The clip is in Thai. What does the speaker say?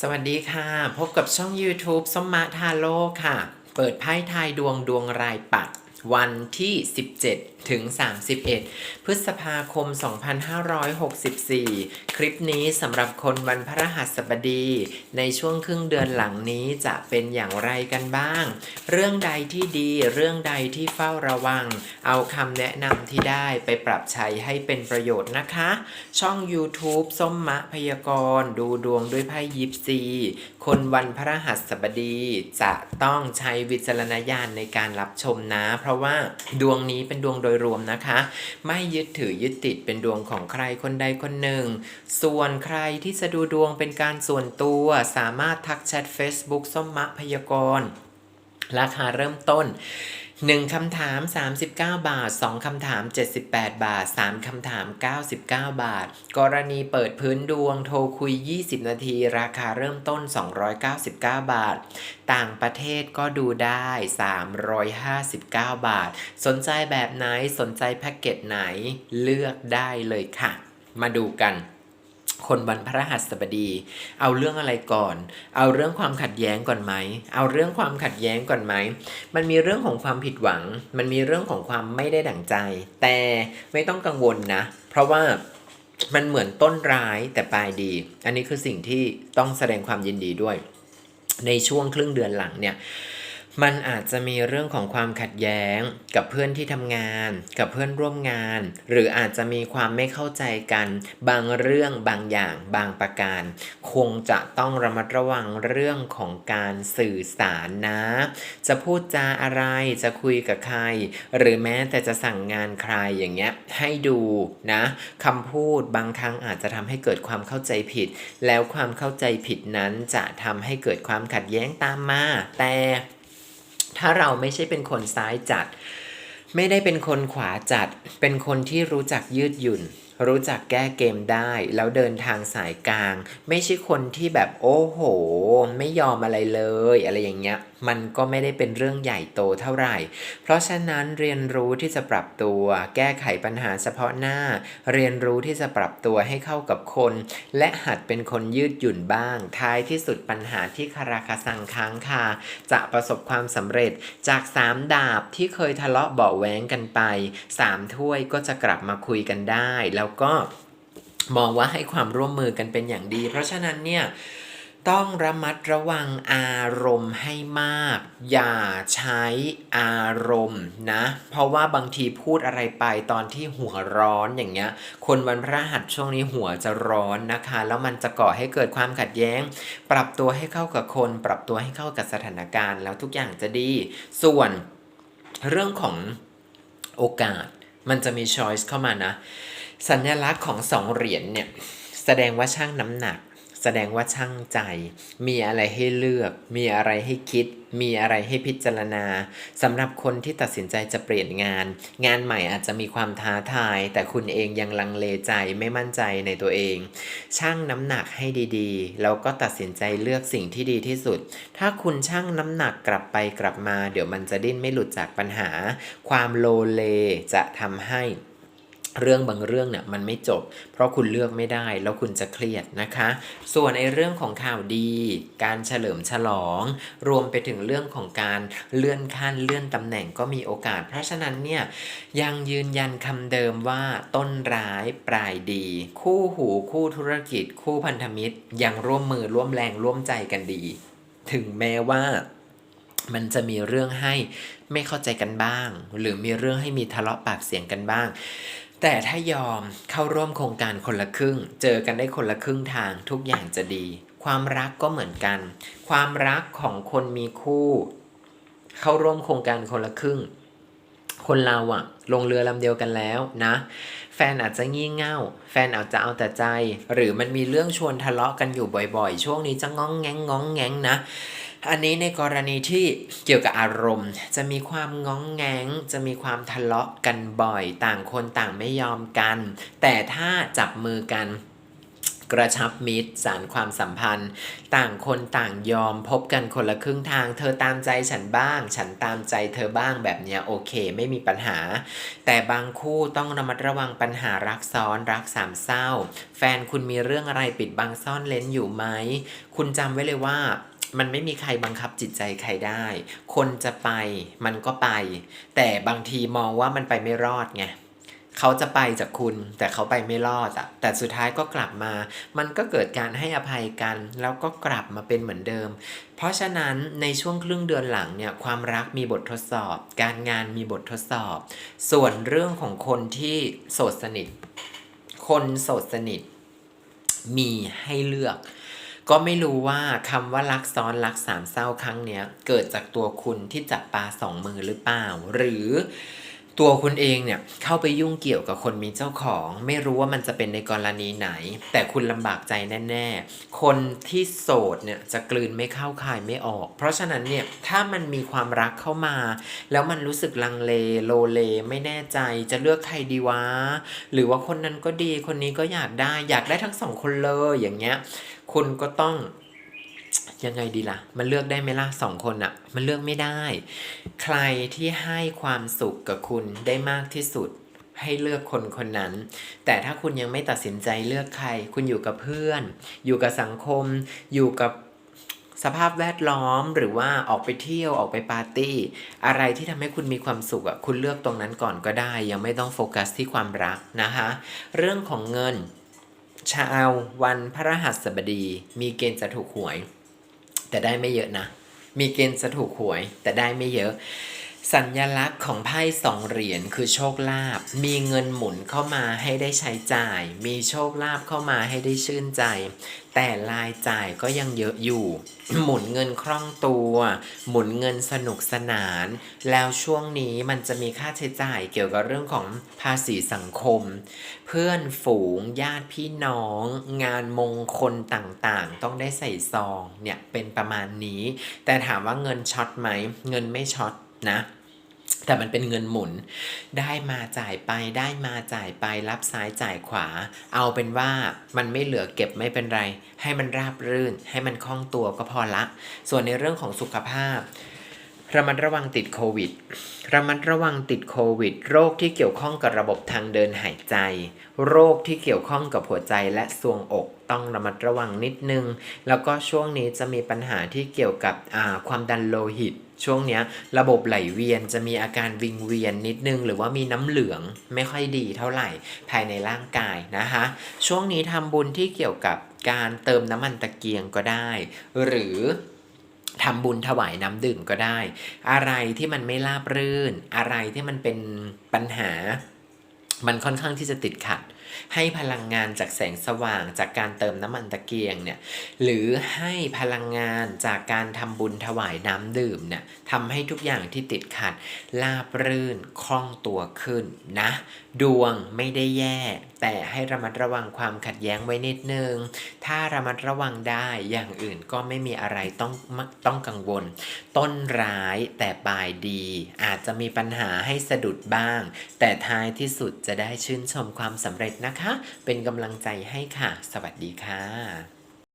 สวัสดีค่ะ พบกับช่อง YouTube สมมาทาโร่ค่ะ เปิดไพ่ทายดวงดวงรายปัก วันที่ 17 ถึง 31 พฤษภาคม 2564 คลิปนี้สำหรับคนวันพระหัสบดี ในช่วงครึ่งเดือนหลังนี้จะเป็นอย่างไรกันบ้าง เรื่องใดที่ดีเรื่องใดที่เฝ้าระวัง เอาคำแนะนำที่ได้ไปปรับใช้ให้เป็นประโยชน์นะคะ ช่อง YouTube ส้มมะพยากรณ์ดูดวงด้วยไพ่ยิปซี คนวันพระหัสบดีจะต้องใช้วิจารณญาณในการรับชมนะ เพราะว่าดวงนี้เป็นดวงโดยรวมนะคะ ไม่ยึดถือยึดติดเป็นดวงของใครคนใดคนหนึ่ง ส่วนใครที่จะดูดวงเป็นการส่วนตัวสามารถทักแชท Facebook ส้มมะพยากร ราคาเริ่มต้น 1คำถาม 39 บาท 2คำถาม 78 บาท 3คำถาม 99 บาท กรณีเปิดพื้นดวงโทรคุย 20 นาที ราคาเริ่มต้น 299 บาท ต่างประเทศก็ดูได้ 359 บาท สนใจแบบไหนสนใจแพ็กเกจไหนเลือกได้เลยค่ะ มาดูกัน คนวันพระหัสบดี เอาเรื่องอะไรก่อน เอาเรื่องความขัดแย้งก่อนไหม เอาเรื่องความขัดแย้งก่อนไหม มันมีเรื่องของความผิดหวัง มันมีเรื่องของความไม่ได้ดั่งใจ แต่ไม่ต้องกังวลนะ เพราะว่ามันเหมือนต้นร้ายแต่ปลายดี อันนี้คือสิ่งที่ต้องแสดงความยินดีด้วย ในช่วงครึ่งเดือนหลังเนี่ย มันอาจจะมีเรื่องของความขัดแย้ง กับเพื่อนที่ทำงาน กับเพื่อนร่วมงาน หรืออาจจะมีความไม่เข้าใจกัน บางเรื่องบางอย่าง บางประการ คงจะต้องระมัดระวังเรื่องของการสื่อสารนะ จะพูดจาอะไรจะคุยกับใคร หรือแม้แต่จะสั่งงานใครอย่างเงี้ยให้ดูนะคำพูดบางครั้งอาจจะทำให้เกิดความเข้าใจผิด แล้วความเข้าใจผิดนั้นจะทำให้เกิดความขัดแย้งตามมา แต่ ถ้าเราไม่ใช่เป็นคนซ้ายจัด ไม่ได้เป็นคนขวาจัด เป็นคนที่รู้จักยืดหยุ่น รู้จักแก้เกมได้ แล้วเดินทางสายกลาง ไม่ใช่คนที่แบบโอ้โห ไม่ยอมอะไรเลย อะไรอย่างเงี้ย มันก็ไม่ได้เป็นเรื่องใหญ่โตเท่าไหร่ เพราะฉะนั้นเรียนรู้ที่จะปรับตัว แก้ไขปัญหาเฉพาะหน้า เรียนรู้ที่จะปรับตัวให้เข้ากับคน และหัดเป็นคนยืดหยุ่นบ้าง ท้ายที่สุดปัญหาที่คาราคาซังค้างคาจะประสบความสำเร็จจาก 3 ดาบที่เคยทะเลาะเบาแว้งกันไป 3 ถ้วยก็จะกลับมาคุยกันได้ แล้วก็มองว่าให้ความร่วมมือกันเป็นอย่างดี เพราะฉะนั้นเนี่ย ต้องระมัดระวังอารมณ์ให้มาก อย่าใช้อารมณ์นะ เพราะว่าบางทีพูดอะไรไปตอนที่หัวร้อนอย่างเงี้ย คนวันพระหัสช่วงนี้หัวจะร้อนนะคะ แล้วมันจะก่อให้เกิดความขัดแย้ง ปรับตัวให้เข้ากับคน ปรับตัวให้เข้ากับสถานการณ์ แล้วทุกอย่างจะดี ส่วนเรื่องของโอกาสมันจะมีช้อยส์เข้ามานะ สัญลักษณ์ของสองเหรียญเนี่ยแสดงว่าช่างน้ำหนัก แสดงว่าช่างใจ มีอะไรให้เลือก มีอะไรให้คิด มีอะไรให้พิจารณาสำหรับคนที่ตัดสินใจจะเปลี่ยนงาน งานใหม่อาจจะมีความท้าทาย แต่คุณเองยังลังเลใจไม่มั่นใจในตัวเองชั่งน้ำหนักให้ดีๆ แล้วก็ตัดสินใจเลือกสิ่งที่ดีที่สุด ถ้าคุณชั่งน้ำหนักกลับไปกลับมา เดี๋ยวมันจะดิ้นไม่หลุดจากปัญหา ความโลเลจะทำให้ เรื่องบางเรื่องเนี่ยมันไม่จบ เพราะคุณเลือกไม่ได้แล้วคุณจะเครียดนะคะ ส่วนในเรื่องของข่าวดี การเฉลิมฉลอง รวมไปถึงเรื่องของการเลื่อนขั้นเลื่อนตำแหน่งก็มีโอกาส เพราะฉะนั้นเนี่ยยังยืนยันคำเดิมว่าต้นร้ายปลายดี คู่หูคู่ธุรกิจ คู่พันธมิตร ยังร่วมมือร่วมแรงร่วมใจกันดี ถึงแม้ว่ามันจะมีเรื่องให้ไม่เข้าใจกันบ้าง หรือมีเรื่องให้มีทะเลาะปากเสียงกันบ้าง แต่ถ้ายอมเข้าร่วมโครงการคนละครึ่ง เจอกันได้คนละครึ่งทางทุกอย่างจะดี ความรักก็เหมือนกัน ความรักของคนมีคู่ เข้าร่วมโครงการคนละครึ่ง คนเราอะลงเรือลำเดียวกันแล้วนะ แฟนอาจจะงี่เง่า แฟนอาจจะเอาแต่ใจ หรือมันมีเรื่องชวนทะเลาะกันอยู่บ่อยๆ ช่วงนี้จะง้องแงงง้องแงงนะ อันนี้ในกรณีที่เกี่ยวกับอารมณ์ จะมีความง้องแงงจะมีความทะเลาะกันบ่อยต่างคนต่างไม่ยอมกัน แต่ถ้าจับมือกันกระชับมิตรสารความสัมพันธ์ ต่างคนต่างยอมพบกันคนละครึ่งทาง เธอตามใจฉันบ้าง ฉันตามใจเธอบ้างแบบเนี้ยโอเค ไม่มีปัญหา แต่บางคู่ต้องระมัดระวังปัญหารักซ้อนรักสามเศร้า แฟนคุณมีเรื่องอะไรปิดบังซ่อนเลนอยู่ไหม คุณจำไว้เลยว่า มันไม่มีใครบังคับจิตใจใครได้ คนจะไปมันก็ไป แต่บางทีมองว่ามันไปไม่รอดไงเขาจะไปจากคุณแต่เขาไปไม่รอดอะแต่สุดท้ายก็กลับมา มันก็เกิดการให้อภัยกัน แล้วก็กลับมาเป็นเหมือนเดิม เพราะฉะนั้นในช่วงครึ่งเดือนหลังเนี่ยความรักมีบททดสอบ การงานมีบททดสอบ ส่วนเรื่องของคนที่โสดสนิท คนโสดสนิท มีให้เลือก ก็ไม่รู้ว่าคำว่ารักซ้อนรักสามเศร้าครั้งเนี้ย เกิดจากตัวคุณที่จับปลาสองมือหรือเปล่า หรือ ตัวคุณเองเนี่ยเข้าไปยุ่งเกี่ยวกับคนมีเจ้าของ ไม่รู้ว่ามันจะเป็นในกรณีไหน แต่คุณลำบากใจแน่ ๆ คนที่โสดเนี่ยจะกลืนไม่เข้าคายไม่ออก เพราะฉะนั้นเนี่ยถ้ามันมีความรักเข้ามา แล้วมันรู้สึกลังเลโลเลไม่แน่ใจจะเลือกใครดีวะ หรือว่าคนนั้นก็ดีคนนี้ก็อยากได้อยากได้ทั้งสองคนเลยอย่างเงี้ยคุณก็ต้อง ยังไงดีล่ะ มันเลือกได้ไหมล่ะสองคนอะ่ะมันเลือกไม่ได้ ใครที่ให้ความสุขกับคุณได้มากที่สุด ให้เลือกคนคนนั้น แต่ถ้าคุณยังไม่ตัดสินใจเลือกใคร คุณอยู่กับเพื่อน อยู่กับสังคม อยู่กับสภาพแวดล้อมหรือว่าออกไปเที่ยวออกไปปาร์ตี้ อะไรที่ทำให้คุณมีความสุขอะคุณเลือกตรงนั้นก่อนก็ได้ ยังไม่ต้องโฟกัสที่ความรักนะคะ เรื่องของเงินชาววันพระรหัสบดี มีเกณฑ์จะถูกหวย แต่ได้ไม่เยอะนะ มีเกณฑ์จะถูกหวยแต่ได้ไม่เยอะ สัญญลักษณ์ของไพ่สองเหรียญคือโชคลาภ มีเงินหมุนเข้ามาให้ได้ใช้จ่าย มีโชคลาภเข้ามาให้ได้ชื่นใจ แต่รายจ่ายก็ยังเยอะอยู่ หมุนเงินคล่องตัว หมุนเงินสนุกสนาน แล้วช่วงนี้มันจะมีค่าใช้จ่ายเกี่ยวกับเรื่องของภาษีสังคม เพื่อนฝูงญาติพี่น้อง งานมงคลต่างๆ ต้องได้ใส่ซองเนี่ยเป็นประมาณนี้ แต่ถามว่าเงินช็อตไหม เงินไม่ช็อต นะ แต่มันเป็นเงินหมุน ได้มาจ่ายไปได้มาจ่ายไปรับซ้ายจ่ายขวา เอาเป็นว่ามันไม่เหลือเก็บไม่เป็นไร ให้มันราบรื่น ให้มันคล่องตัวก็พอละ ส่วนในเรื่องของสุขภาพ ระมัดระวังติดโควิด ระมัดระวังติดโควิด โรคที่เกี่ยวข้องกับระบบทางเดินหายใจ โรคที่เกี่ยวข้องกับหัวใจและทรวงอก ต้องระมัดระวังนิดนึง แล้วก็ช่วงนี้จะมีปัญหาที่เกี่ยวกับความดันโลหิต ช่วงนี้ระบบไหลเวียนจะมีอาการวิงเวียนนิดนึง หรือว่ามีน้ำเหลืองไม่ค่อยดีเท่าไหร่ภายในร่างกายนะคะ ช่วงนี้ทำบุญที่เกี่ยวกับการเติมน้ำมันตะเกียงก็ได้ หรือ ทำบุญถวายน้ำดื่มก็ได้ อะไรที่มันไม่ราบรื่น อะไรที่มันเป็นปัญหา มันค่อนข้างที่จะติดขัด ให้พลังงานจากแสงสว่างจากการเติมน้ำมันตะเกียงเนี่ย หรือให้พลังงานจากการทำบุญถวายน้ำดื่มเนี่ยทำให้ทุกอย่างที่ติดขัดราบรื่นคล่องตัวขึ้นนะ ดวงไม่ได้แย่ แต่ให้ระมัดระวังความขัดแย้งไว้นิดนึง ถ้าระมัดระวังได้อย่างอื่นก็ไม่มีอะไรต้องต้องกังวล ต้นร้ายแต่ปลายดี อาจจะมีปัญหาให้สะดุดบ้าง แต่ท้ายที่สุดจะได้ชื่นชมความสำเร็จนะคะ เป็นกำลังใจให้ค่ะ สวัสดีค่ะ